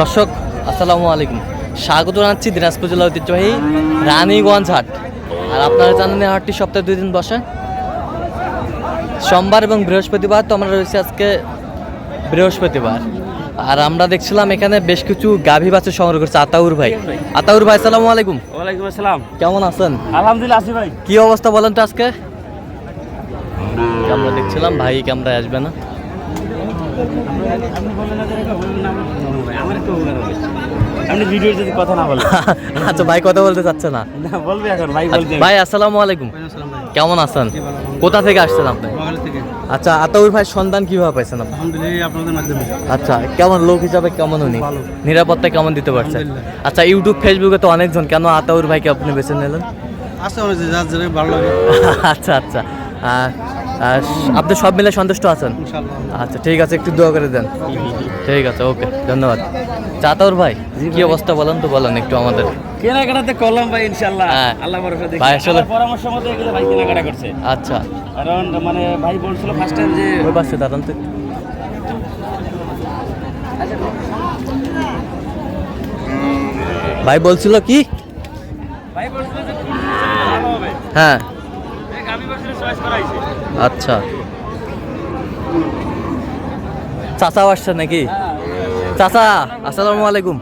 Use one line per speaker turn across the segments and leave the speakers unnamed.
দর্শক আসসালামু আলাইকুম। স্বাগত জানাচ্ছি দিনাজপুর জেলা ঐতিহ্যবাহী রানীগঞ্জ হাট। আর আপনারা জানেন এই হাটটি সপ্তাহে দুই দিন বসে। সোমবার এবং বৃহস্পতিবার তো আমরা রয়েছি আজকে বৃহস্পতিবার। আর আমরা দেখছিলাম এখানে বেশ কিছু গাভী বাছুর সংগ্রহ করছে আতাউর ভাই। আতাউর ভাই আসসালামু আলাইকুম।
ওয়ালাইকুম আসসালাম।
কেমন আছেন?
আলহামদুলিল্লাহ আসি ভাই।
কি অবস্থা বলেন তো আজকে? আমরা দেখছিলাম ভাই ক্যামেরায় আসবে না?
আপনি যদি কথা না বলেন।
আচ্ছা ভাই কথা বলতে চাচ্ছে না।
না বলবে এখন ভাই বলতে
ভাই আসসালামু আলাইকুম। কেমন আছেন? কোথা থেকে আসছেন আপনি? আচ্ছা আতাউর ভাই সন্ধান কীভাবে পাইছেন আচ্ছা কেমন লোক হিসাবে কেমন উনি? নিরাপত্তা কেমন দিতে পারছেন? আচ্ছা ইউটিউব ফেসবুকে তো অনেকজন। কেন আতাউর ভাইকে আপনি বেছে নিলেন? আচ্ছা আচ্ছা। আহ, আপনি সব মিলে সন্তুষ্ট আছেন? আচ্ছা ঠিক আছে একটু দোয়া করে দেন। ঠিক আছে ওকে ধন্যবাদ। চাতর ভাই কি অবস্থা বলেন তো বলেন একটু আমাদের।
কেনাকাটাতে করলাম ভাই ইনশাআল্লাহ।
হ্যাঁ।
আল্লাহ
ভাই আসলে-
পরামর্শ মতো এগুলো ভাই কেনাকাটা করছে।
আচ্ছা।
কারণ মানে ভাই বলছিল ফার্স্ট টাইম যে
ওই পাশে দাঁড়ান তো। ভাই বলছিল কি?
ভাই বলছিল যে
হ্যাঁ।
গাবি চয়েস করাইছে।
আচ্ছা। চাচা আসছে নাকি? চাচা আসসালামু আলাইকুম।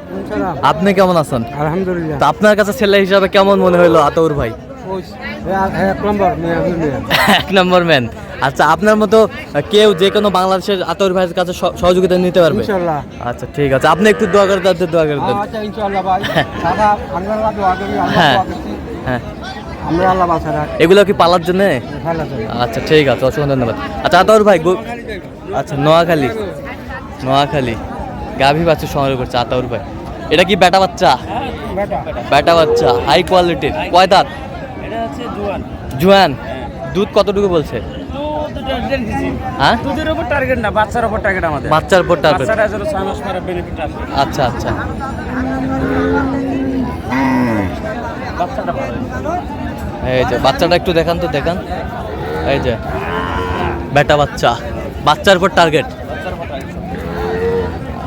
আপনি কেমন আছেন?
আলহামদুলিল্লাহ।
তা আপনার কাছে ছেলে হিসাবে কেমন মনে হইল আতৌর ভাই?
এক নম্বর
ম্যান। আচ্ছা আপনার মতো কেউ যে কোনো বাংলাদেশের আতর ভাইয়ের কাছে সহযোগিতা নিতে পারবে? আচ্ছা ঠিক আছে। আপনি একটু দোয়া করে দেন দোয়া করে দেন।
আচ্ছা
হ্যাঁ। হ্যাঁ।
আমরা আল্লাহ বাসা রাখ।
এগুলো কি পালার জন্যে? আচ্ছা ঠিক আছে অসংখ্য ধন্যবাদ। আচ্ছা আতর ভাই গো- আচ্ছা নোয়াখালী। নোয়াখালী। গাভী বাচ্চা সংগ্রহ করছে আতাউর ভাই। এটা কি বেটা বাচ্চা?
বেটা
বাচ্চা হাই কোয়ালিটির কয় দাঁত?
জুয়ান।
দুধ কতটুকু বলছে? হ্যাঁ?
দুধের উপর টার্গেট না বাচ্চার উপর টার্গেট
বাচ্চার উপর আচ্ছা আচ্ছা।
বাচ্চাটা ভালো
এই যে বাচ্চাটা একটু দেখান তো দেখান। এই যে বেটা বাচ্চা। বাচ্চার উপর টার্গেট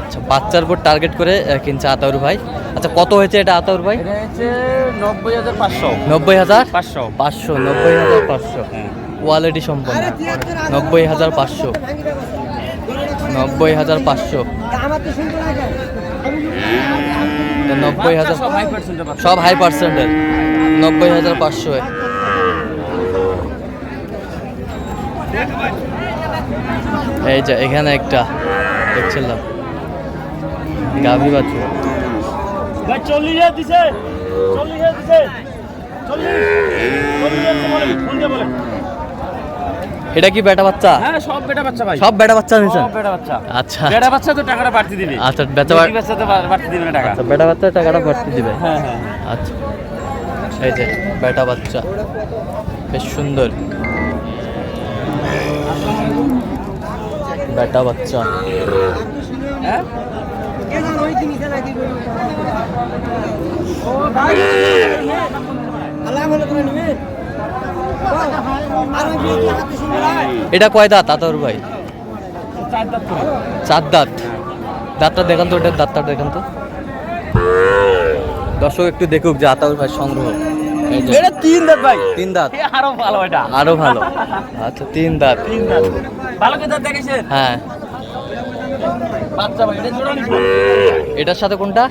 আচ্ছা বাচ্চার উপর টার্গেট করে কিনছে আতাউর ভাই। আচ্ছা কত হয়েছে এটা আতাউর ভাই?
নব্বই হাজার পাঁচশো।
নব্বই হাজার?
পাঁচশো।
পাঁচশো নব্বই হাজার পাঁচশো। কোয়ালিটি সম্পন্ন। নব্বই হাজার পাঁচশো। নব্বই হাজার পাঁচশো। নব্বই হাজার
সব হাই পার্সেন্টের
নব্বই হাজার পাঁচশো এই যে এখানে একটা দেখছিলাম। গাভী বাচ্চা।
চল্লিশ হাজার দিছে। চল্লিশ হাজার দিছে।
এটা কি বেটা বাচ্চা?
হ্যাঁ সব বেটা বাচ্চা ভাই।
সব বেটা বাচ্চা
বেটা বাচ্চা।
আচ্ছা।
বেটা বাচ্চা তো টাকাটা বাড়তি দিবে।
আচ্ছা
বেটি বাচ্চা তো বাড়তি দিবে না টাকা।
আচ্ছা বেটা বাচ্চা টাকাটা বাড়তে দিবে।
হ্যাঁ হ্যাঁ।
আচ্ছা। এই যে বেটা বাচ্চা, বেশ সুন্দর। বেটা বাচ্চা। এটা কয় দাঁত আতর ভাই?
চার দাঁত।
দাঁতটা দেখান তো, ওটার দাঁতটা দেখান তো। দর্শক, একটু দেখুক যে আতাউর ভাই সংগ্রহ।
এটা তিন দাঁত ভাই।
তিন দাঁত।
আরও ভালো এটা।
আরও ভালো। আচ্ছা তিন দাঁত।
তিন দাঁত। ভালো করে দাঁত দেখেছেন
হ্যাঁ। এটার সাথে কোনটা?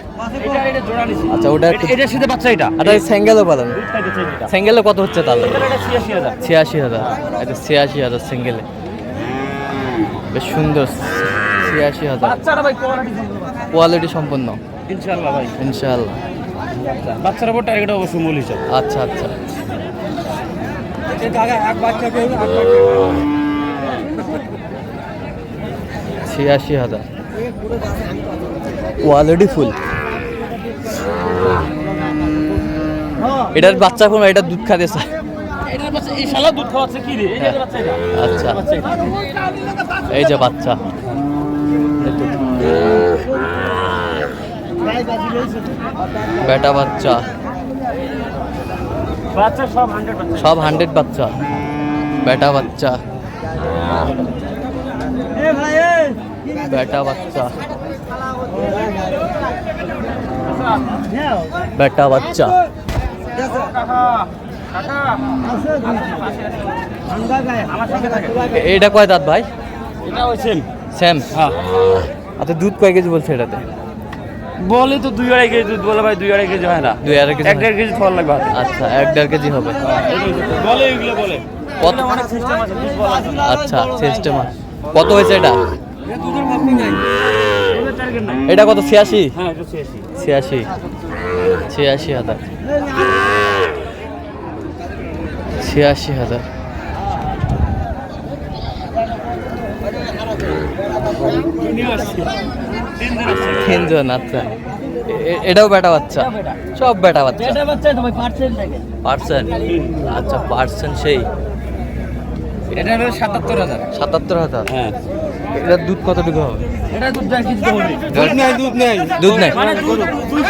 আচ্ছা, ওটা
এটার সাথে বাচ্চা এটা।
স্যাঙ্গেলও
এটা।
স্যাঙ্গেলে কত হচ্ছে তাহলে?
ছিয়াশি হাজার।
আচ্ছা ছিয়াশি হাজার সিঙ্গেলে। বেশ সুন্দর। ছিয়াশি হাজার।
কোয়ালিটি
সম্পন্ন।
ইনশাআল্লাহ ভাই।
ইনশাআল্লাহ।
বাচ্চার উপর টার্গেট অবশ্যই মূল হিসাব।
আচ্ছা আচ্ছা। ছিয়াশি হাজার। কোয়ালিটি ফুল এটার বাচ্চা কোন এটা দুধ খাতে
বাচ্চা এই শালা দুধ খাওয়াচ্ছে কি রে? এই যে বাচ্চা
আচ্ছা। এই যে বাচ্চা। এই তো। বেটা বাচ্চা।
সব হান্ড্রেড বাচ্চা।
বেটা বাচ্চা। বেটা বাচ্চা। বেটা বাচ্চা। এটা কয় দাঁত ভাই?
এটা হয়েছে
স্যাম
হ্যাঁ।
আচ্ছা দুধ কয় কেজি বলছে এটাতে?
বলে তো দুই আড়াই কেজি দুধ বলে ভাই দুই আড়াই কেজি হয় না।
দুই আড়াই কেজি
এক দেড় কেজি ফল লাগবে
আচ্ছা এক দেড় কেজি হবে।
বলে এগুলো বলে।
কত?
অনেক সিস্টেম আছে দুধ বলা। আছে
আচ্ছা সিস্টেম কত হয়েছে এটা? এটা কত ছিয়াশি?
হ্যাঁ ছিয়াশি।
ছিয়াশি। ছিয়াশি হাজার। ছিয়াশি হাজার।
তিনজন
আচ্ছা। এটাও বেটা বাচ্চা? সব বেটা বাচ্চা?
পার্সেন্ট?
আচ্ছা পার্সেন্ট সেই।
এটা হলো সাতাত্তর হাজার।
সাতাত্তর হাজার?
হ্যাঁ।
এটার দুধ কতটুকু হবে?
এটা দুধ
দুধ নেই দুধ নেই
দুধ নেই
মানে দুধ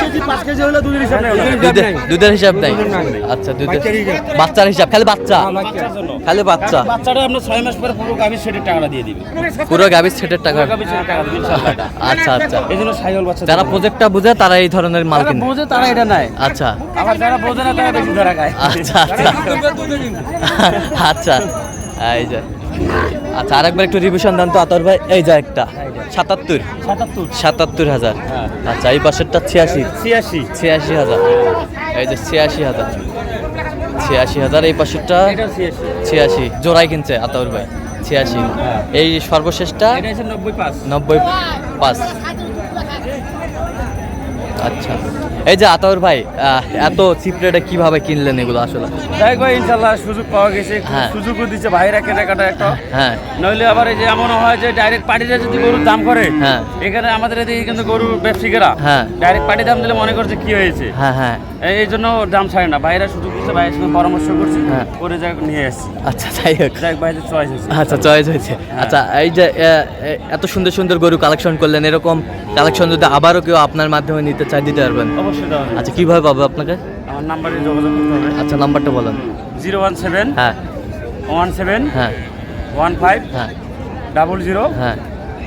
কেজি পাঁচ কেজি হলে দুধের হিসাব নেই।
দুধের দুধের হিসাব নাই আচ্ছা দুধের
বাচ্চার হিসাব।
খালি বাচ্চা। খালি বাচ্চা।
বাচ্চাটা মাস পরে পুরো গাভীর সেটের টাকাটা দিয়ে দিবে।
পুরো গাভীর সেটের টাকা।
গাভীর সেটের টাকা দিবে ইনশাআল্লাহ এটা।
আচ্ছা আচ্ছা।
এই জন্য সাইকেল বাচ্চা
যারা প্রজেক্টটা বুঝে তারা এই ধরনের মাল কিনে।
বোঝে তারা এটা নেয়।
আচ্ছা।
আবার যারা বোঝে না তারা বেশি ধরা খায়।
আচ্ছা আচ্ছা। আচ্ছা। এই যে। আচ্ছা আরেকবার একটু রিভিশন দেন তো আতর ভাই। এই যে একটা। সাতাত্তর।
সাতাত্তর।
হাজার। আচ্ছা এই পাশেরটা ছিয়াশি।
ছিয়াশি।
ছিয়াশি হাজার। এই যে ছিয়াশি হাজার। ছিয়াশি হাজার এই পাশেরটা।
ছিয়াশি।
ছিয়াশি। জোড়াই কিনছে আতর ভাই। ছিয়াশি।
হ্যাঁ।
এই সর্বশেষটা?
নব্বই পাঁচ।
নব্বই পাঁচ। আচ্ছা এই যে আতাউর ভাই এত চিপ রেটে কীভাবে কিনলেন এগুলো আসলে
দেখ ভাই ইনশাল্লাহ সুযোগ পাওয়া গেছে
হ্যাঁ।
সুযোগও দিচ্ছে ভাইরা কেনাকাটা একটা
হ্যাঁ
নইলে আবার এই যে এমন হয় যে ডাইরেক্ট পার্টিরা যদি গরুর দাম করে
হ্যাঁ।
এখানে আমাদের এদিকে কিন্তু গরুর ব্যবসায়ীরা
হ্যাঁ।
ডাইরেক্ট পার্টি দাম দিলে মনে করছে কি হয়েছে
হ্যাঁ হ্যাঁ
এই- জন্য দাম ছাড়ে না। ভাইরা সুযোগ দিচ্ছে ভাইয়ের সঙ্গে পরামর্শ করছি
হ্যাঁ।
করে যাই নিয়ে আসছি।
আচ্ছা যাই হোক।
যাই ভাইদের চয়েস হয়েছে।
আচ্ছা চয়েস হয়েছে। আচ্ছা এই যে এত সুন্দর সুন্দর গরু কালেকশন করলেন এরকম কালেকশন যদি আবারও কেউ আপনার মাধ্যমে নিতে চাই দিতে পারবেন?
অবশ্যই
আচ্ছা কীভাবে পাবো আপনাকে?
আমার নাম্বারে যোগাযোগ করতে হবে।
আচ্ছা নাম্বারটা বলেন।
জিরো ওয়ান সেভেন
হ্যাঁ।
ওয়ান সেভেন
হ্যাঁ।
ওয়ান ফাইভ
হ্যাঁ।
ডাবল জিরো
হ্যাঁ।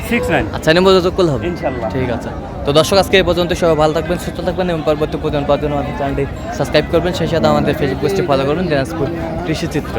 সিক্স নাইন
আচ্ছা এনে যোগাযোগ করলে হবে।
ইনশাল্লাহ
ঠিক আছে। তো দর্শক আজকে এই পর্যন্ত সবাই ভালো থাকবেন সুস্থ থাকবেন এবং পরবর্তী পর্যন্ত পাওয়ার জন্য আমাদের চ্যানেলটি সাবস্ক্রাইব করবেন। সেই সাথে আমাদের ফেসবুক পেজটি ফলো করবেন দিনাজপুর কৃষি চিত্র।